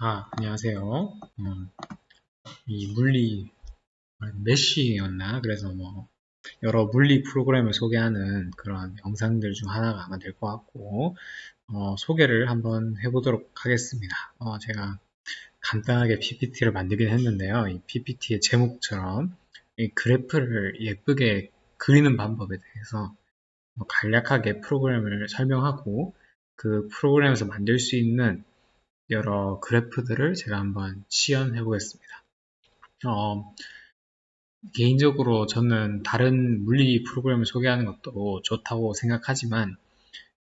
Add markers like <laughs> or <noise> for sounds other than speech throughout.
아, 안녕하세요. 음, 이 물리 메쉬였나? 그래서 뭐 여러 물리 프로그램을 소개하는 그런 영상들 중 하나가 아마 될 것 같고 어, 소개를 한번 해보도록 하겠습니다. 어, 제가 간단하게 PPT를 만들긴 했는데요. 이 PPT의 제목처럼 이 그래프를 예쁘게 그리는 방법에 대해서 뭐 간략하게 프로그램을 설명하고 그 프로그램에서 만들 수 있는 여러 그래프들을 제가 한번 시연해 보겠습니다. 어, 개인적으로 저는 다른 물리 프로그램을 소개하는 것도 좋다고 생각하지만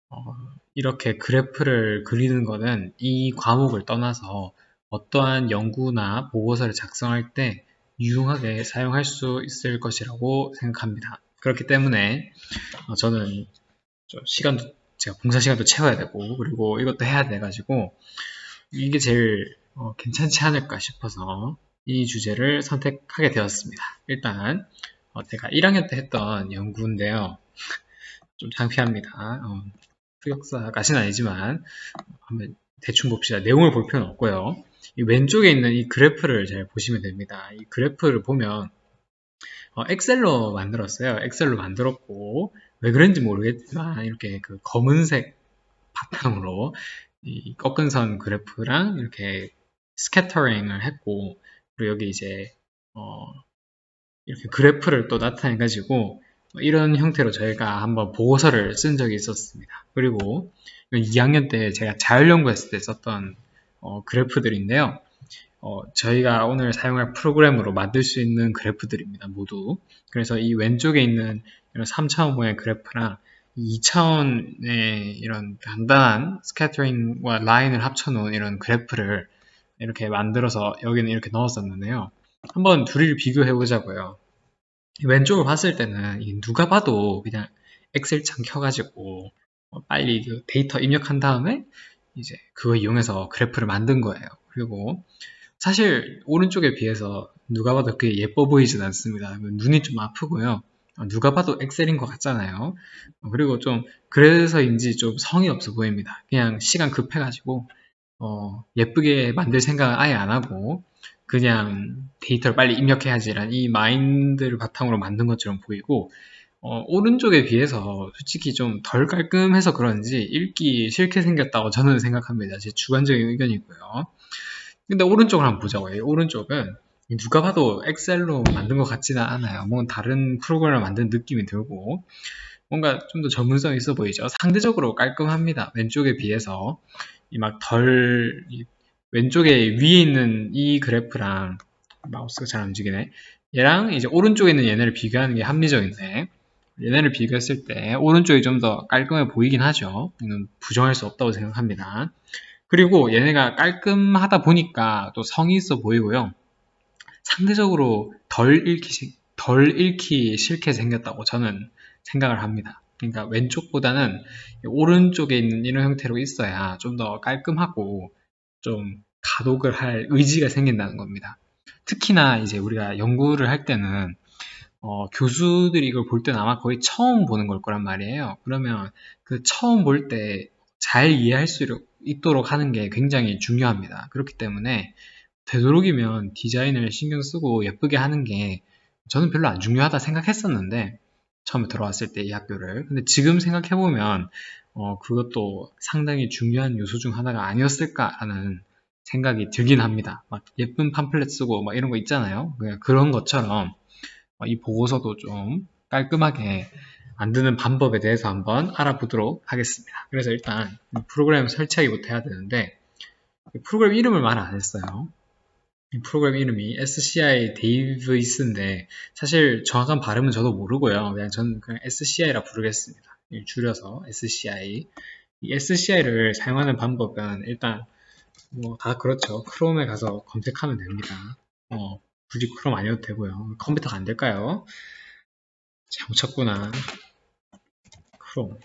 어, 이렇게 그래프를 그리는 것은 이 과목을 떠나서 어떠한 연구나 보고서를 작성할 때 유용하게 사용할 수 있을 것이라고 생각합니다. 그렇기 때문에 어, 저는 시간도 제가 봉사 시간도 채워야 되고 그리고 이것도 해야 돼 가지고 이게 제일 어, 괜찮지 않을까 싶어서 이 주제를 선택하게 되었습니다. 일단 어, 제가 1학년 때 했던 연구인데요. 좀 창피합니다. 어, 흑역사까지는 아니지만 한번 대충 봅시다. 내용을 볼 필요는 없고요. 이 왼쪽에 있는 이 그래프를 잘 보시면 됩니다. 이 그래프를 보면 어, 엑셀로 만들었어요. 엑셀로 만들었고 왜 그런지 모르겠지만 이렇게 그 검은색 바탕으로 이 꺾은 선 그래프랑 이렇게 스캐터링을 했고 그리고 여기 이제 어 이렇게 그래프를 또 나타내 가지고 이런 형태로 저희가 한번 보고서를 쓴 적이 있었습니다. 그리고 2학년 때 제가 자율연구 했을 때 썼던 어, 그래프들인데요. 어, 저희가 오늘 사용할 프로그램으로 만들 수 있는 그래프들입니다. 모두. 그래서 이 왼쪽에 있는 이런 3차원 모양 그래프랑 2차원의 이런 간단한 스캐터링과 라인을 합쳐놓은 이런 그래프를 이렇게 만들어서 여기는 이렇게 넣었었는데요. 한번 둘이를 비교해 보자고요. 왼쪽을 봤을 때는 누가 봐도 그냥 엑셀창 켜가지고 빨리 그 데이터 입력한 다음에 이제 그거 이용해서 그래프를 만든 거예요. 그리고 사실 오른쪽에 비해서 누가 봐도 그게 예뻐 보이진 않습니다. 눈이 좀 아프고요. 어, 누가 봐도 엑셀인 것 같잖아요. 어, 그리고 좀 그래서인지 좀 성의 없어 보입니다. 그냥 시간 급해가지고 어, 예쁘게 만들 생각은 아예 안 하고 그냥 데이터를 빨리 입력해야지란 이 마인드를 바탕으로 만든 것처럼 보이고 어, 오른쪽에 비해서 솔직히 좀 덜 깔끔해서 그런지 읽기 싫게 생겼다고 저는 생각합니다. 제 주관적인 의견이고요. 근데 오른쪽을 한번 보자고요. 오른쪽은 누가 봐도 엑셀로 만든 것 같지는 않아요. 뭔가 다른 프로그램을 만든 느낌이 들고 뭔가 좀 더 전문성 있어 보이죠. 상대적으로 깔끔합니다. 왼쪽에 비해서 이 막 덜 왼쪽에 위에 있는 이 그래프랑 마우스가 잘 움직이네. 얘랑 이제 오른쪽에 있는 얘네를 비교하는 게 합리적인데 얘네를 비교했을 때 오른쪽이 좀 더 깔끔해 보이긴 하죠. 이건 부정할 수 없다고 생각합니다. 그리고 얘네가 깔끔하다 보니까 또 성의 있어 보이고요. 상대적으로 덜 읽기, 덜 읽기 싫게 생겼다고 저는 생각을 합니다. 그러니까 왼쪽보다는 오른쪽에 있는 이런 형태로 있어야 좀 더 깔끔하고 좀 가독을 할 의지가 생긴다는 겁니다. 특히나 이제 우리가 연구를 할 때는 어, 교수들이 이걸 볼 때는 아마 거의 처음 보는 걸 거란 말이에요. 그러면 그 처음 볼 때 잘 이해할 수 있도록 하는 게 굉장히 중요합니다. 그렇기 때문에 되도록이면 디자인을 신경 쓰고 예쁘게 하는 게 저는 별로 안 중요하다 생각했었는데 처음에 들어왔을 때 이 학교를 근데 지금 생각해보면 어, 그것도 상당히 중요한 요소 중 하나가 아니었을까라는 생각이 들긴 합니다. 막 예쁜 팜플렛 쓰고 막 이런 거 있잖아요. 그런 것처럼 어, 이 보고서도 좀 깔끔하게 만드는 방법에 대해서 한번 알아보도록 하겠습니다. 그래서 일단 프로그램 설치하기부터 해야 되는데 프로그램 이름을 말 안 했어요. 프로그램 이름이 SCI 데이브이스인데 사실 정확한 발음은 저도 모르고요. 그냥 저는 그냥 SCI라 부르겠습니다. 줄여서 SCI. 이 SCI를 사용하는 방법은 일단 뭐 다 그렇죠. 크롬에 가서 검색하면 됩니다. 어, 굳이 크롬 아니어도 되고요. 컴퓨터가 안 될까요? 잘못 쳤구나. 크롬.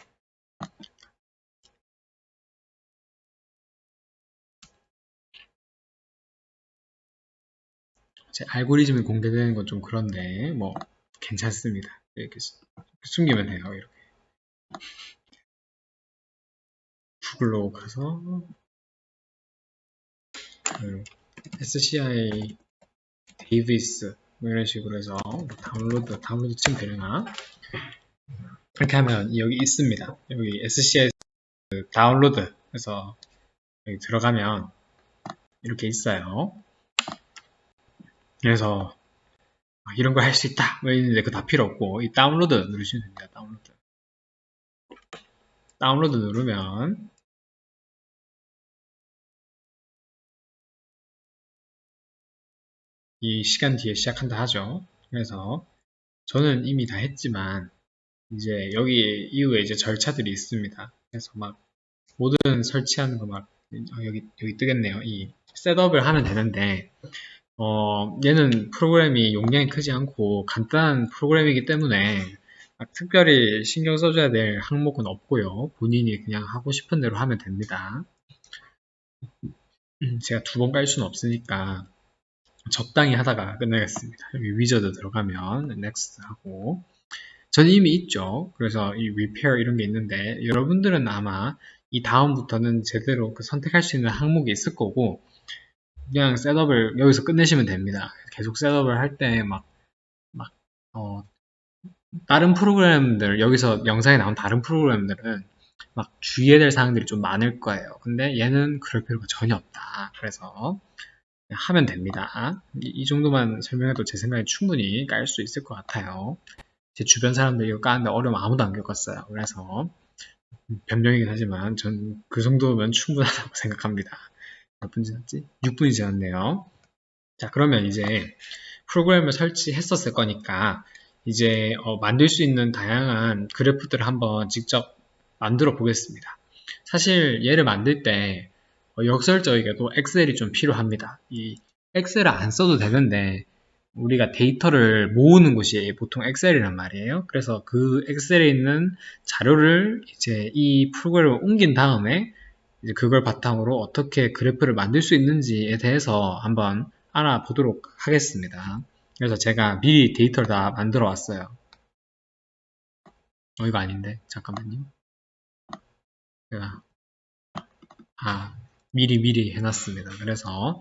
제 알고리즘이 공개되는 건 좀 그런데 뭐 괜찮습니다. 이렇게 숨기면 돼요. 이렇게 구글로 가서 그 SCI 데이비스 뭐 이런 식으로 해서 뭐 다운로드 다운로드 치면 되려나 이렇게 하면 여기 있습니다 여기 SCI 그 다운로드 그래서 여기 들어가면 이렇게 있어요 그래서 아, 이런 걸할수 있다 뭐 있는데 그거 다 필요 없고 이 다운로드 누르시면 됩니다 다운로드 다운로드 누르면 이 시간 뒤에 시작한다 하죠. 그래서 저는 이미 다 했지만 이제 여기 이후에 이제 절차들이 있습니다. 그래서 막 모든 설치하는 거막 어, 여기 여기 뜨겠네요. 이 셋업을 하면 되는데 어, 얘는 프로그램이 용량이 크지 않고 간단한 프로그램이기 때문에 특별히 신경 써줘야 될 항목은 없고요. 본인이 그냥 하고 싶은 대로 하면 됩니다. 음, 제가 두 번 깔 수는 없으니까 적당히 하다가 끝내겠습니다. 여기 위저드 들어가면 next 하고 저는 이미 있죠. 그래서 이 repair 이런 게 있는데 여러분들은 아마 이 다음부터는 제대로 그 선택할 수 있는 항목이 있을 거고 그냥 셋업을 여기서 끝내시면 됩니다. 계속 셋업을 할때막막 어, 다른 프로그램들 여기서 영상에 나온 다른 프로그램들은 막 주의해야 될 사항들이 좀 많을 거예요. 근데 얘는 그럴 필요가 전혀 없다. 그래서 하면 됩니다. 이, 이 정도만 설명해도 제 생각에 충분히 깔 수 있을 것 같아요. 제 주변 사람들 이거 까는데 어려움 아무도 안 겪었어요. 그래서 변명이긴 하지만 전 그 정도면 충분하다고 <laughs> 생각합니다. 몇 분 지났지? 6분이 지났네요. 자 그러면 이제 프로그램을 설치했었을 거니까 이제 어, 만들 수 있는 다양한 그래프들을 한번 직접 만들어 보겠습니다. 사실 얘를 만들 때 어, 역설적이게도 엑셀이 좀 필요합니다. 이 엑셀을 안 써도 되는데 우리가 데이터를 모으는 곳이 보통 엑셀이란 말이에요. 그래서 그 엑셀에 있는 자료를 이제 이 프로그램을 옮긴 다음에 이제 그걸 바탕으로 어떻게 그래프를 만들 수 있는지에 대해서 한번 알아보도록 하겠습니다. 그래서 제가 미리 데이터를 다 만들어 왔어요. 어, 이거 아닌데. 잠깐만요. 제가, 아, 미리 미리 해놨습니다. 그래서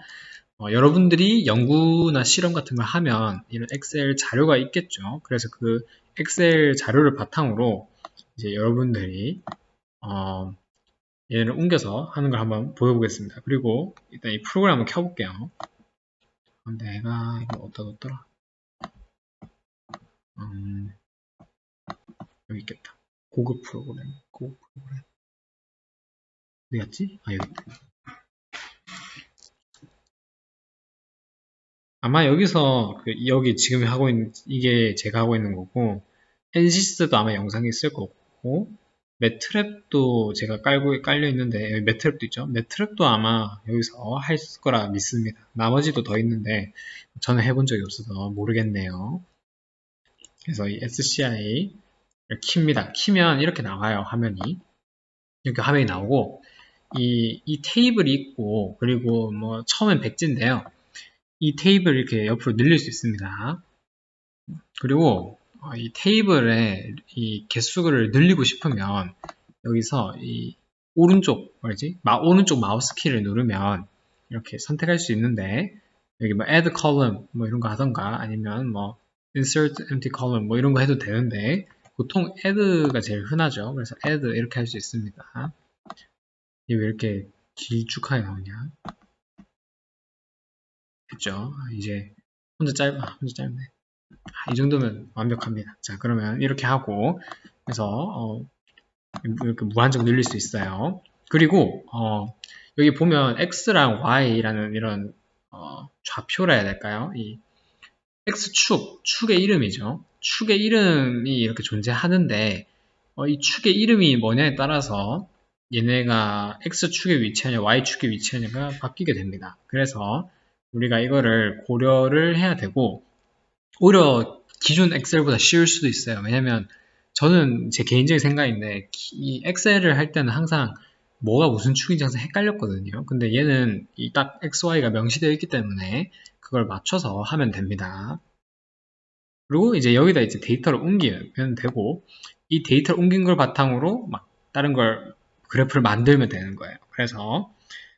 어, 여러분들이 연구나 실험 같은 걸 하면 이런 엑셀 자료가 있겠죠. 그래서 그 엑셀 자료를 바탕으로 이제 여러분들이 어, 얘를 옮겨서 하는 걸 한번 보여보겠습니다. 그리고 일단 이 프로그램 한번 켜볼게요. 내가 이거 어디다 뒀더라? 음, 여기 있겠다. 고급 프로그램, 고급 프로그램. 어디 갔지? 아, 여기 있다. 아마 여기서 그 여기 지금 하고 있는 이게 제가 하고 있는 거고 엔시스도 아마 영상이 있을 거고 매트랩도 제가 깔고 깔려 있는데 매트랩도 있죠? 매트랩도 아마 여기서 할 거라 믿습니다. 나머지도 더 있는데 저는 해본 적이 없어서 모르겠네요. 그래서 이 SCI 를 킵니다. 키면 이렇게 나와요 화면이. 이렇게 화면이 나오고 이, 이 테이블이 있고 그리고 뭐 처음엔 백지인데요. 이 테이블 이렇게 옆으로 늘릴 수 있습니다. 그리고 어, 이 테이블의 이 개수를 늘리고 싶으면 여기서 이 오른쪽 뭐지? 마, 오른쪽 마우스 키를 누르면 이렇게 선택할 수 있는데 여기 뭐 add column 뭐 이런 거 하던가 아니면 뭐 insert empty column 뭐 이런 거 해도 되는데 보통 add가 제일 흔하죠. 그래서 add 이렇게 할 수 있습니다. 이게 왜 이렇게 길쭉하게 나오냐? 됐죠. 이제 혼자 짧아, 혼자 짧네. 아, 이 정도면 완벽합니다. 자, 그러면 이렇게 하고 그래서 어, 이렇게 무한정 늘릴 수 있어요. 그리고 어, 여기 보면 x랑 y라는 이런 어, 좌표라 해야 될까요? 이 x축, 축의 이름이죠. 축의 이름이 이렇게 존재하는데 어, 이 축의 이름이 뭐냐에 따라서 얘네가 x축에 위치하냐 y축에 위치하냐가 바뀌게 됩니다. 그래서 우리가 이거를 고려를 해야 되고 오히려 기존 엑셀보다 쉬울 수도 있어요. 왜냐면 저는 제 개인적인 생각인데 이 엑셀을 할 때는 항상 뭐가 무슨 축인지 항상 헷갈렸거든요. 근데 얘는 이 딱 XY가 명시되어 있기 때문에 그걸 맞춰서 하면 됩니다. 그리고 이제 여기다 이제 데이터를 옮기면 되고 이 데이터를 옮긴 걸 바탕으로 막 다른 걸 그래프를 만들면 되는 거예요. 그래서